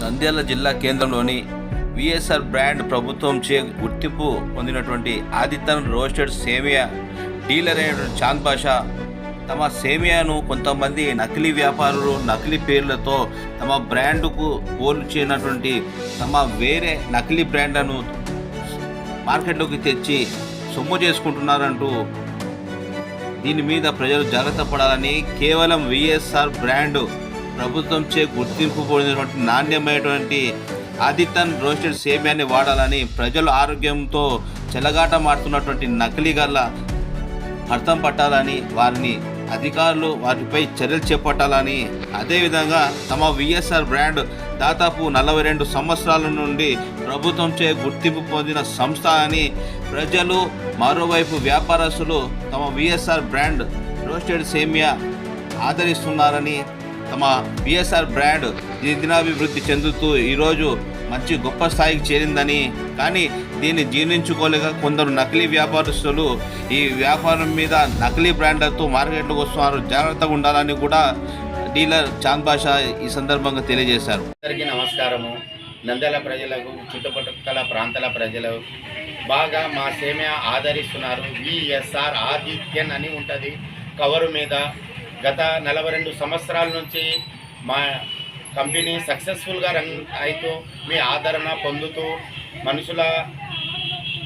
నంద్యాల జిల్లా కేంద్రంలోని VSR brand ప్రభుత్వంచే గుర్తింపు పొందినటువంటి ఆదిత్యన్ రోస్టెడ్ సేమియా డీలర్ అయినటువంటి చాంద్ బాషా తమ సేమియాను కొంతమంది నకిలీ వ్యాపారులు నకిలీ పేర్లతో తమ బ్రాండ్కు పోల్చినటువంటి తమ వేరే నకిలీ బ్రాండ్లను మార్కెట్లోకి తెచ్చి సొమ్ము చేసుకుంటున్నారంటూ దీని మీద ప్రజలు జాగ్రత్త పడాలని కేవలం విఎస్ఆర్ బ్రాండ్ ప్రభుత్వంచే గుర్తింపు పొందినటువంటి నాణ్యమైనటువంటి ఆదిత్యన్ రోస్టెడ్ సేమియాన్ని వాడాలని ప్రజలు ఆరోగ్యంతో చెలగాటమాడుతున్నటువంటి నకిలీ గల్ల అర్థం పట్టాలని వారిని అధికారులు వాటిపై చర్యలు చేపట్టాలని అదేవిధంగా తమ విఎస్ఆర్ బ్రాండ్ దాదాపు నలభై రెండు సంవత్సరాల నుండి ప్రభుత్వంచే గుర్తింపు పొందిన సంస్థ అని ప్రజలు మరోవైపు వ్యాపారస్తులు తమ విఎస్ఆర్ బ్రాండ్ రోస్టెడ్ సేమియా ఆదరిస్తున్నారని తమ బిఎస్ఆర్ బ్రాండ్ దినాభివృద్ధి చెందుతూ ఈరోజు మంచి గొప్ప స్థాయికి చేరిందని. కానీ దీన్ని జీర్ణించుకోలేక కొందరు నకిలీ వ్యాపారస్తులు ఈ వ్యాపారం మీద నకిలీ బ్రాండ్లతో మార్కెట్లోకి వస్తున్నారు. జాగ్రత్తగా ఉండాలని కూడా డీలర్ చాంద్ బాషా ఈ సందర్భంగా తెలియజేశారు. అందరికీ నమస్కారము. నంద్యాల ప్రజలకు చుట్టుపక్కల ప్రాంతాల ప్రజలు బాగా మా సేమ్య ఆదరిస్తున్నారు. విఎస్ఆర్ ఆదిత్యన్ అని ఉంటుంది. కవరు మీద గత నలభై రెండు సంవత్సరాల నుంచి మా కంపెనీ సక్సెస్ఫుల్గా రన్ అవుతూ మీ ఆదరణ పొందుతూ మనుషుల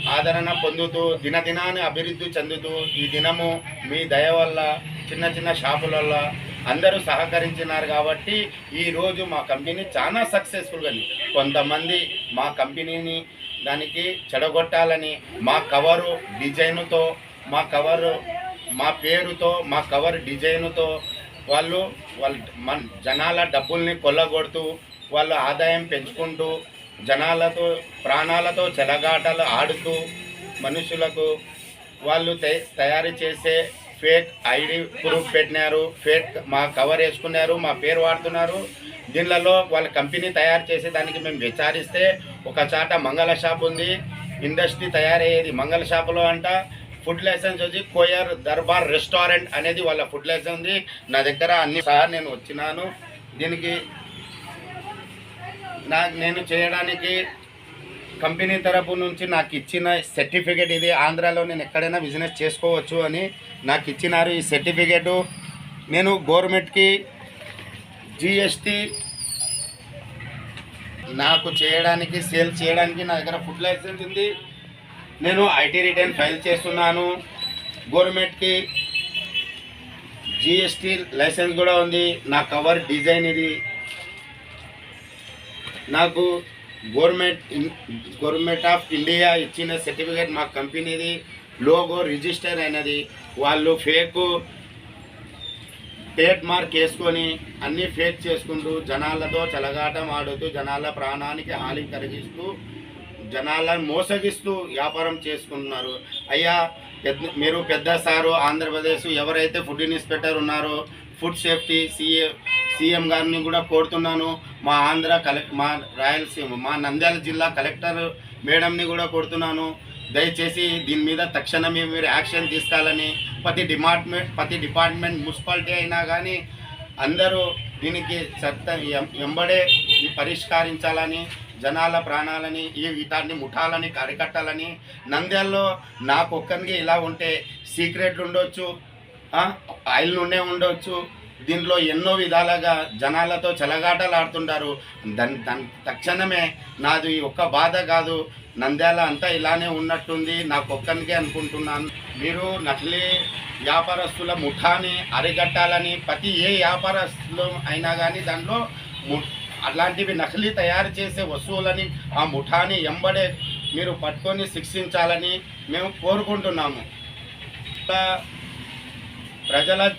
ఆదరణ పొందుతూ దినదినాన్ని అభివృద్ధి చెందుతూ ఈ దినము మీ దయ వల్ల చిన్న చిన్న షాపుల అందరూ సహకరించినారు కాబట్టి ఈరోజు మా కంపెనీ చాలా సక్సెస్ఫుల్గా ఉంది. కొంతమంది మా కంపెనీని దానికి చెడగొట్టాలని మా కవరు డిజైన్తో మా కవరు మా పేరుతో మా కవర్ డిజైన్తో వాళ్ళు వాళ్ళ మన జనాల డబ్బుల్ని కొల్లగొడుతూ వాళ్ళ ఆదాయం పెంచుకుంటూ జనాలతో ప్రాణాలతో చెలగాటలు ఆడుతూ మనుషులకు వాళ్ళు తయ- తయారు చేసే ఫేక్ ఐడి ప్రూఫ్ పెట్టినారు ఫేక్ మా కవర్ వేసుకున్నారు మా పేరు వాడుతున్నారు. దీనిలలో వాళ్ళ కంపెనీ తయారు చేసే దానికి మేము విచారిస్తే ఒక చాట మంగళ షాప్ ఉంది ఇండస్ట్రీ తయారయ్యేది మంగళ షాపులో అంట ఫుడ్ లైసెన్స్ వచ్చి కోయర్ దర్బార్ రెస్టారెంట్ అనేది వాళ్ళ ఫుడ్ లైసెన్స్ ఉంది. నా దగ్గర అన్ని సహా నేను వచ్చినాను. దీనికి నా నేను చేయడానికి కంపెనీ తరపు నుంచి నాకు ఇచ్చిన సర్టిఫికేట్ ఇది. ఆంధ్రాలో నేను ఎక్కడైనా బిజినెస్ చేసుకోవచ్చు అని నాకు ఇచ్చినారు ఈ సర్టిఫికేటు. నేను గవర్నమెంట్కి జిఎస్టీ నాకు చేయడానికి సేల్ చేయడానికి నా దగ్గర ఫుడ్ లైసెన్స్ ఉంది. నేను ఐటీ రిటర్న్ ఫైల్ చేస్తున్నాను. గవర్నమెంట్కి జిఎస్టీ లైసెన్స్ కూడా ఉంది. నా కవర్ డిజైన్ ఇది. నాకు గవర్నమెంట్ గవర్నమెంట్ ఆఫ్ ఇండియా ఇచ్చిన సర్టిఫికేట్ మా కంపెనీది. లోగో రిజిస్టర్ అయినది. వాళ్ళు ఫేక్ టేట్ మార్క్ వేసుకొని అన్నీ ఫేక్ చేసుకుంటూ జనాలతో చెలగాటం ఆడుతూ జనాల ప్రాణానికి హాని కలిగిస్తూ జనాలను మోసగిస్తూ వ్యాపారం చేసుకుంటున్నారు. అయ్యా పెద్ద మీరు పెద్ద సారు ఆంధ్రప్రదేశ్ ఎవరైతే ఫుడ్ ఇన్స్పెక్టర్ ఉన్నారో ఫుడ్ సేఫ్టీ సీఏ సీఎం గారిని కూడా కోరుతున్నాను. మా ఆంధ్ర కలెక్ట్ మా రాయలసీమ మా నంద్యాల జిల్లా కలెక్టర్ మేడంని కూడా కోరుతున్నాను. దయచేసి దీని మీద తక్షణమే మీరు యాక్షన్ తీసుకోవాలని ప్రతి డిపార్ట్మెంట్ ప్రతి డిపార్ట్మెంట్ మున్సిపాలిటీ అయినా కానీ అందరూ దీనికి చట్ట ఎంబడే పరిష్కరించాలని జనాల ప్రాణాలని ఈ వీటాన్ని ముఠాలని అరికట్టాలని నంద్యాల్లో నాకు ఒక్కరికి ఇలా ఉంటే సీక్రెట్లు ఉండొచ్చు ఆయిల్ నుండే ఉండొచ్చు. దీంట్లో ఎన్నో విధాలుగా జనాలతో చెలగాటలు ఆడుతుంటారు. దాని దాని తక్షణమే నాది ఒక్క బాధ కాదు. నంద్యాల అంతా ఇలానే ఉన్నట్టుంది నాకు ఒక్కరికే అనుకుంటున్నాను. మీరు నకిలీ వ్యాపారస్తుల ముఠాని అరికట్టాలని ప్రతి ఏ వ్యాపారస్తులు అయినా కానీ దాంట్లో ము- అలాంటివి నకిలీ తయారు చేసే వస్తువులని ఆ ముఠాని ఎంబడే మీరు పట్టుకొని శిక్షించాలని మేము కోరుకుంటున్నాము. ప్రజల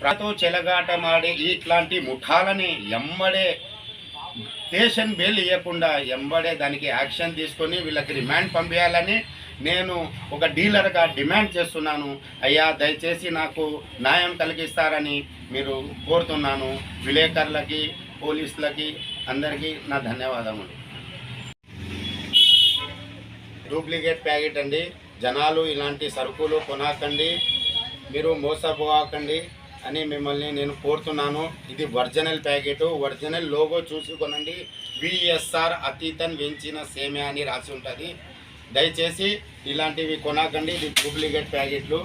ప్రతో చెలగాటమాడే ఇట్లాంటి ముఠాలని ఎమ్మడే స్టేషన్ బెయిల్ ఇవ్వకుండా ఎంబడే దానికి యాక్షన్ తీసుకొని వీళ్ళకి రిమాండ్ పంపించాలని నేను ఒక డీలర్గా డిమాండ్ చేస్తున్నాను. అయ్యా దయచేసి నాకు న్యాయం కలిగిస్తారని మీరు కోరుతున్నాను. విలేకరులకి పోలీసులకి అందరికీ నా ధన్యవాదములు. డూప్లికేట్ ప్యాకెట్ అండి. జనాలు ఇలాంటి సరుకులు కొనకండి. మీరు మోసపోకండి. అని మిమ్మల్ని నేను కోరుతున్నాను. ఇది ఒరిజినల్ ప్యాకెట్. ఒరిజినల్ లోగో చూసుకోనండి విఎస్ఆర్ అతీతన్ వెంచిన సేమ్యా అని రాసి ఉంటుంది. దయచేసి ఇలాంటివి కొనకండి. ఇది డూప్లికేట్ ప్యాకెట్లు.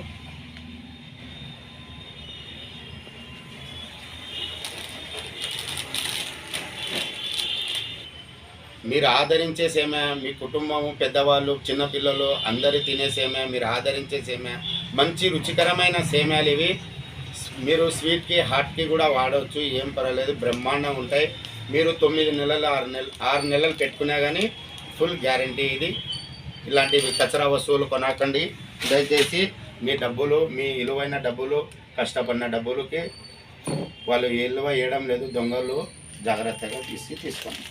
మీరు ఆదరించే సేమే మీ కుటుంబం పెద్దవాళ్ళు చిన్నపిల్లలు అందరూ తినే సేమే మీరు ఆదరించే సేమే మంచి రుచికరమైన సేమ్యాలు ఇవి. మీరు స్వీట్కి హాట్కి కూడా వాడవచ్చు ఏం పర్వాలేదు బ్రహ్మాండం ఉంటాయి. మీరు తొమ్మిది నెలలు ఆరు నెలలు ఆరు నెలలు పెట్టుకున్నా కానీ ఫుల్ గ్యారంటీ ఇది. ఇలాంటివి కచరా వస్తువులు కొనకండి. దయచేసి మీ డబ్బులు మీ విలువైన డబ్బులు కష్టపడిన డబ్బులకి వాళ్ళు విలువ వేయడం లేదు దొంగలు జాగ్రత్తగా తీసి తీసుకోండి.